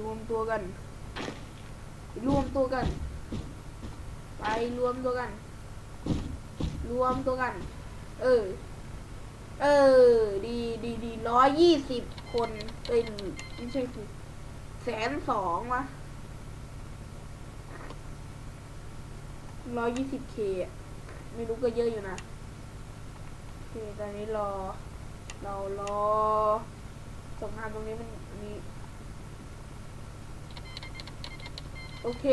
รวมตัวกันไปรวมตัวกัน ไปรวมตัวกัน รวมตัวกัน เออ เออ ดีดีดีร้อยยี่สิบคนเป็นไม่ใช่สิแสนสองวะร้อยยี่สิบเคไม่รู้ก็เยอะอยู่นะโอเคตอนนี้รอ เรารอสงครามตรงนี้มันมี โอเค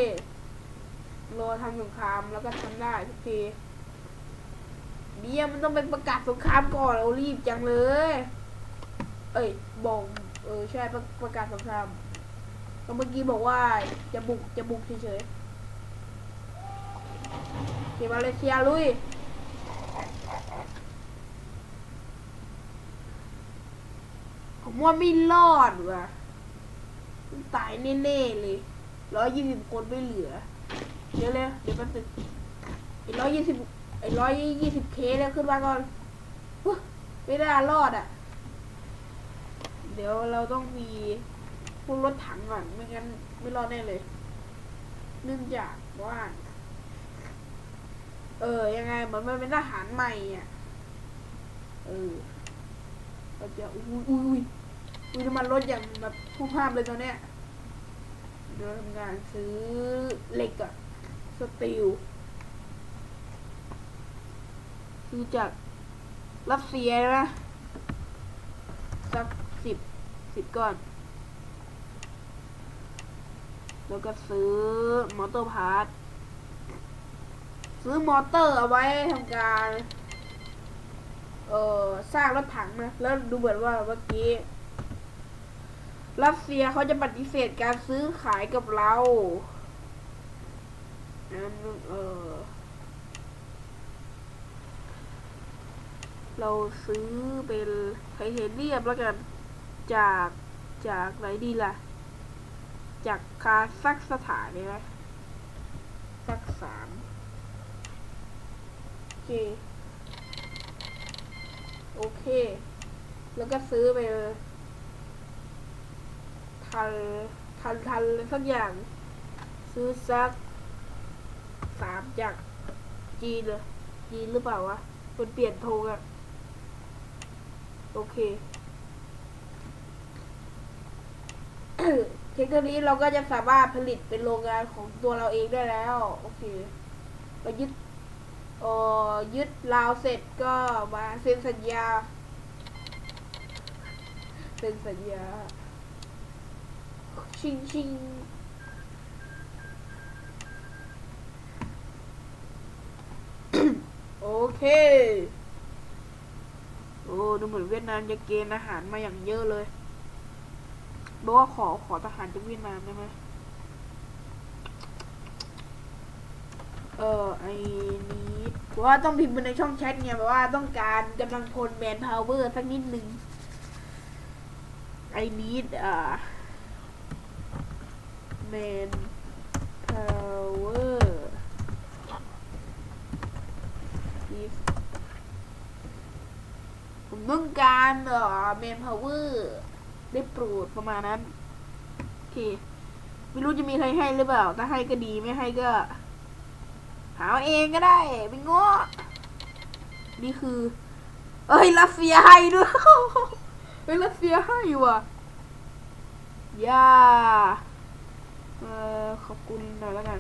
รอทำสงครามแล้วก็ทำได้ทุกทีเดี๋ยมันต้องเป็นประกาศสงครามก่อนเรารีบจังเลย เอ้ยบอกเออใช่ประประกาศสงครามก็เมื่อกี้บอกว่าจะบุกจะบุกเฉยๆเคมาเลเซียลุยผมว่าไม่รอดว่ะตายแน่ๆเลย ร้อยยี่สิบคนไม่เหลือ เดี๋ยวเลยเดี๋ยวมันตึกไอ้ร้อยยี่สิบไอ้ร้อยยี่สิบเคเนี่ยขึ้นมาก่อนไม่ได้รอดอะ เดี๋ยวเราต้องมีพวกรถถังก่อน ไม่งั้นไม่รอดแน่เลย เนื่องจากว่า เออ ยังไงเหมือนมันเป็นทหารใหม่อะ เออเราจะอุ้ยอุ้ยอุ้ยอุ้ยน้ำมันรถอย่างแบบผู้ภาพเลยตอนเนี้ย เดี๋ยวเราทำงานซื้อเหล็กอะสตีลซื้อจากรัสเซียนะสักสิบสิบก้อน แล้วก็ซื้อมอเตอร์พาร์ทซื้อมอเตอร์เอาไว้ทำการ เอ่อ สร้างรถถังนะ แล้วดูเหมือนว่าเมื่อกี้ รัสเซียเขาจะปฏิเสธการซื้อขายกับเรางั้นเออเราซื้อเป็นไทเทเนียมแล้วกัน จากจากไหนดีล่ะ จากคาซักสถานเนี่ยนะสักสามโอเค โอเค แล้วก็ซื้อไปเลย ทันทันทันสักอย่าง ซื้อสักสามจากจีนเลยจีนหรือเปล่าวะมันเปลี่ยนโทงอะโอเคเทคโนโลยีเราก็จะสามารถผลิตเป็นโรงงานของตัวเราเองได้แล้ว โอเคเรายึดเอ่อยึดลาวเสร็จก็มาเซ็นสัญญาเซ็นสัญญา ชิงชิงโอเค โอ้ดูเหมือนเวียดนามจะเกณฑ์อาหารมาอย่างเยอะเลยบอกว่าขอขอทหารจากเวียดนามได้ไหมเออไอ้นี้เพราะว่าต้องพิมพ์ไปในช่องแชทไงแบบว่าต้องการกำลังพลแมนพาวเวอร์สักนิดหนึ่งไอ้นี้อ่า man power if ผมต้องการเอ่อ man power ได้โปรดประมาณนั้น โอเค ไม่รู้จะมีใครให้หรือเปล่า ถ้าให้ก็ดีไม่ให้ก็ หาเองก็ได้ไม่ง้อนี่คือ เอ้ยรัสเซียให้ด้วยเฮ้ยรัสเซียให้ว่ะย่า เออขอบคุณหน่อยแล้วกัน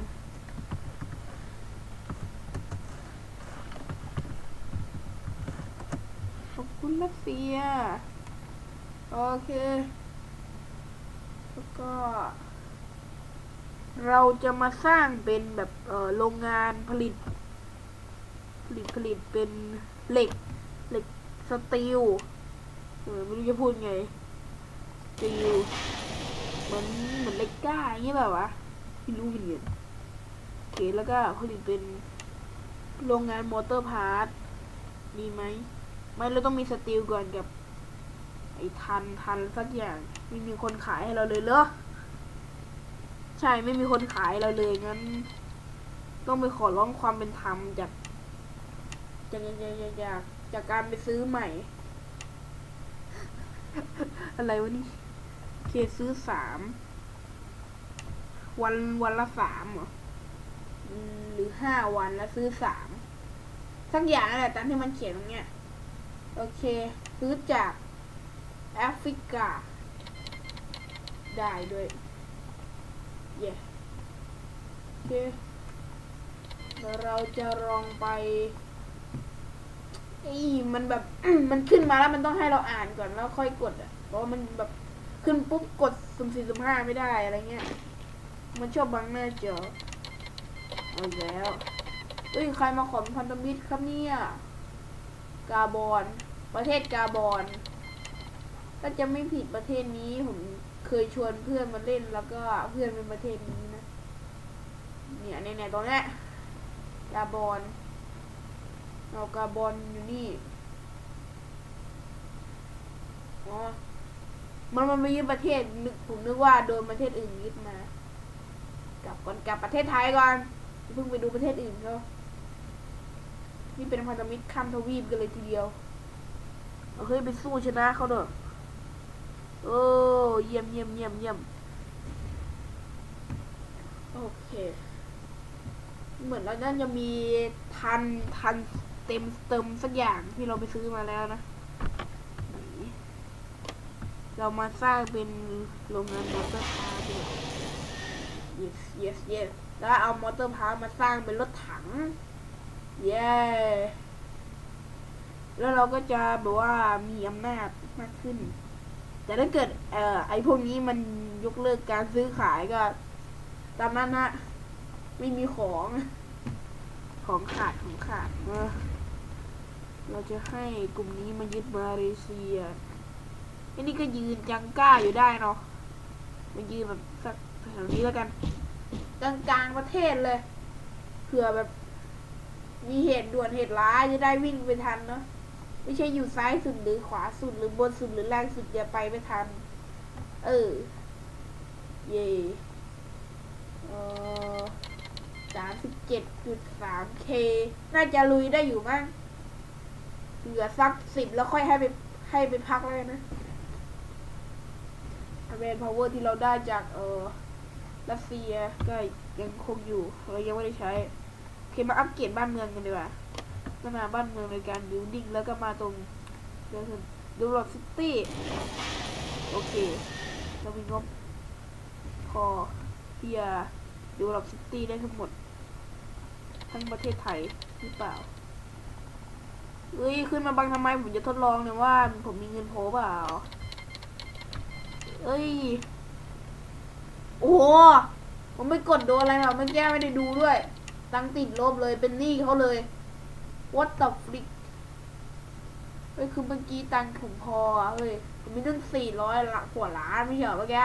ขอบคุณรัสเซีย โอเค แล้วก็ เราจะมาสร้างเป็นแบบเออโรงงานผลิต ผลิตผลิตเป็นเหล็ก เหล็กสตีล เออไม่รู้จะพูดไงสตีล มือนเหมือนเลก,ก้าอย่างเงี้ยแบบวะไม่รู้เหมือนกันโอเคแล้วก็ผลิตเป็นโรงงานมอเตอร์พาร์ทมีไหมไม่เราต้องมีสตีลก่อนกับ ไอ้ทันทันสักอย่างไม่มีคนขายให้เราเลยเหรอใช่ไม่มีคนขายเราเลยงั้น ต้องไปขอร้องความเป็นธรรมจากจากจากจากจากาการไปซื้อใหม่ อะไรวะนี่ เคซื้อสามวันวันละสามเหรออืมหรือห้าวันแล้วซื้อสามสักอย่างนั่นแหละตามที่มันเขียนตรงเนี้ยโอเค ซื้อจากแอฟริกา ได้ด้วยเย้โอเคแล้วเราจะลองไปอีมันแบบมันขึ้นมาแล้วมันต้องให้เราอ่านก่อนแล้วค่อยกดอะเพราะมันแบบ ขึ้นปุ๊บกดสุ่มสี่สุ่มห้าไม่ได้อะไรเงี้ย มันชอบบังหน้าจอเอาแล้วเอ้ยใครมาขอนพันธมิตรครับเนี่ย กาบอน ประเทศกาบอนถ้าจะไม่ผิดประเทศนี้ผมเคยชวนเพื่อนมาเล่นแล้วก็เพื่อนเป็นประเทศนี้นะ เนี่ยเนี่ยตรงนี้กาบอนเอากาบอนอยู่นี่ อ๋อ มันมันไม่ยึดประเทศนึกผมนึกว่าโดนประเทศอื่นยึดมา กลับก่อนกลับประเทศไทยก่อนเพิ่งไปดูประเทศอื่นเขานี่เป็นพันธมิตรข้ามทวีปกันเลยทีเดียวเอาเฮ้ยไปสู้ชนะเขาเด้อโอ้เยี่ยมเยี่ยมเยี่ยมเยี่ยมโอเค เหมือนเราน่าจะมีทันทันเต็มเติมสักอย่างที่เราไปซื้อมาแล้วนะ เรามาสร้างเป็นโรงงานมอเตอร์พาร์ท yes yes yes แล้วเอามอเตอร์พาร์ทมาสร้างเป็นรถถัง เย้แล้วเราก็จะแบบว่ามีอำนาจมากขึ้น แต่ถ้าเกิดเอ่อไอพวกนี้มันยกเลิกการซื้อขายก็ ตามนั้นฮะไม่มีของ ของขาดของขาด เราจะให้กลุ่มนี้มายึดมาเลเซีย อ้นี่ก็ยืนจังก้าอยู่ได้เนาะมายืนแบบสักแถวนี้แล้วกันกลางๆประเทศเลยเผื่อแบบ มีเหตุด่วนเหตุร้ายจะได้วิ่งไปทันเนาะไม่ใช่อยู่ซ้ายสุดหรือขวาสุดหรือบนสุดหรือล่างสุดอย่าไปไม่ทัน เออ เย่เออสามสิบเจ็ดจุดสามเคน่าจะลุยได้อยู่มั้งเหลือสักสิบแล้วค่อยให้ไปให้ไปพักเลยนะ เวนพาวเวอร์ที่เราได้จากเออรัสเซียก็ยังคงอยู่เรายังไม่ได้ใช้โอเคมาอัปเกรดบ้านเมืองกันดีกว่าก็มาบ้านเมืองในการบิวดิ้งแล้วก็มาตรงเดี๋ยวดูรอดซิตี้โอเคเรามีงบพอที่จะดูรอดซิตี้ได้ทั้งหมด ทั้งประเทศไทยหรือเปล่าเอ้ยขึ้นมาบังทำไมผมจะทดลองเนี่ยว่าผมมีเงินโพเปล่า เอ้ย โอ้โหผมไม่กดโดนอะไรหรอกเมื่อกี้ไม่ได้ดูด้วย ตังติดลบเลยเป็นหนี้เขาเลย what the frick เฮ้ยคือเมื่อกี้ตังผมพอเฮ้ยผมมีตั้งสี่ร้อยละกว่าล้านไม่ใช่เหรอเมื่อกี้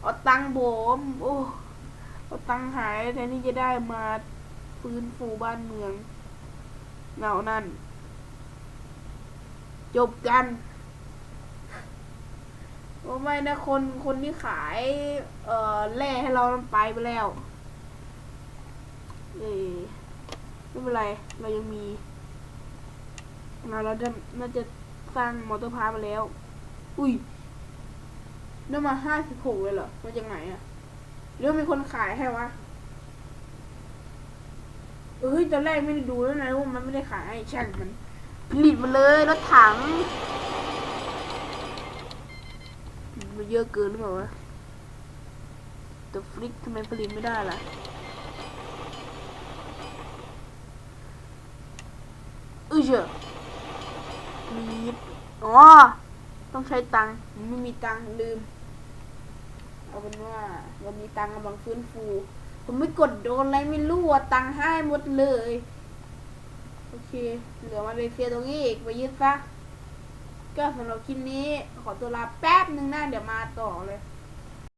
เอาตังค์ผมโอ้เอาตังหายแทนที่จะได้มาฟื้นฟูบ้านเมืองเงานั่น จบกัน โอ้ไม่นะคนคนที่ขาย เอ่อแร่ให้เรามันไปไปแล้วเอไม่เป็นไร เรายังมีเราเราจะน่าจะสร้างมอเตอร์พาร์ทมาแล้ว อุ้ยได้มาห้าสิบหกเลยเหรอมาจากไหนอะหรือมีคนขายให้วะเอ้ยตอนแรกไม่ได้ดูแล้วนะว่ามันไม่ได้ขายให้ช่างมันผลิตมาเลยรถถัง มันเยอะเกินหรือเปล่าวะแต่ฟลิกทำไมผลิตไม่ได้ล่ะอือเจอมีอ๋อ ต้องใช้ตังค์ไม่มีตังค์ลืม เอาเป็นว่าเรามีตังค์กำลังฟื้นฟู ผมไม่กดโดนอะไรไม่รู้อะตังค์ให้หมดเลย โอเค เหลือมาเลเซียตรงนี้อีกไปยึดซะ ก็สำหรับคลิปนี้ ขอตัวลาแป๊บหนึ่งนะ เดี๋ยวมาต่อเลย